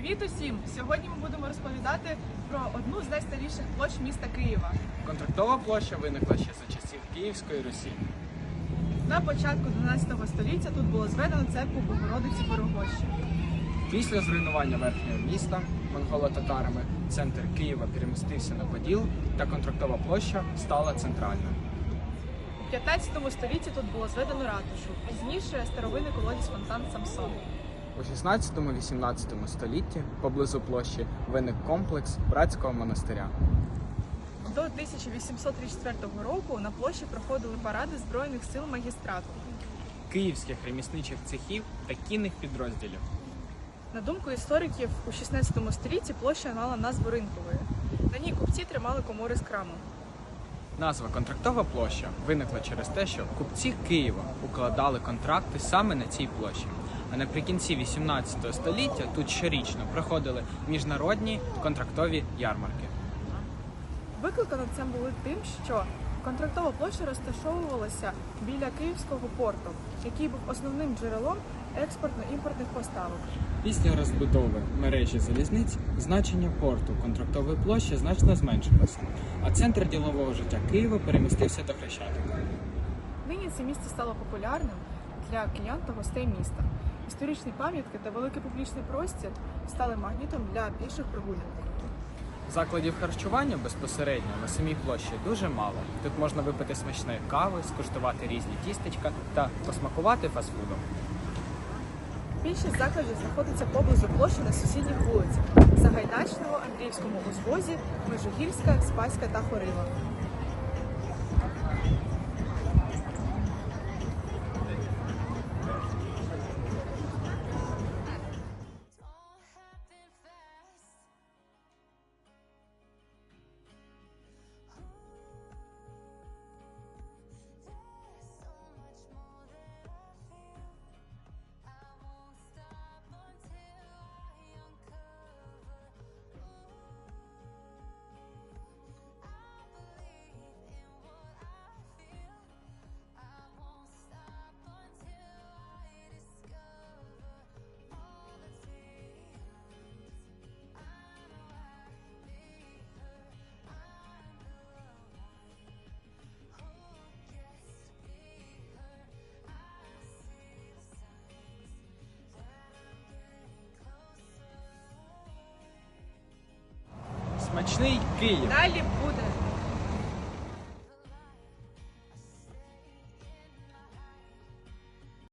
Привіт усім! Сьогодні ми будемо розповідати про одну з найстаріших площ міста Києва. Контрактова площа виникла ще за часів Київської Русі. На початку 12 століття тут було зведено церкву Богородиці Порогощі. Після зруйнування верхнього міста монголо-татарами центр Києва перемістився на Поділ, та контрактова площа стала центральною. У 15 столітті тут було зведено ратушу. Пізніше старовинний колодязь фонтан Самсон. У 16-18 столітті поблизу площі виник комплекс братського монастиря. До 1834 року на площі проходили паради Збройних сил магістрату. Київських ремісничих цехів та кінних підрозділів. На думку істориків, у 16 столітті площа мала назву ринкової. На ній купці тримали комори з крамом. Назва контрактова площа виникла через те, що купці Києва укладали контракти саме на цій площі. А наприкінці 18 століття тут щорічно проходили міжнародні контрактові ярмарки. Викликано це було тим, що контрактова площа розташовувалася біля Київського порту, який був основним джерелом експортно-імпортних поставок. Після розбудови мережі залізниць значення порту контрактової площі значно зменшилося, а центр ділового життя Києва перемістився до Хрещатика. Нині це місце стало популярним для киян та гостей міста. Історичні пам'ятки та великий публічний простір стали магнітом для піших прогулянок. Закладів харчування безпосередньо на самій площі дуже мало. Тут можна випити смачної кави, скуштувати різні тістечка та посмакувати фастфудом. Більшість закладів знаходиться поблизу площі на сусідніх вулицях Загайдачного, Андріївському узвозі, Межугільська, Спаська та Хорила. Смачний Київ! Далі буде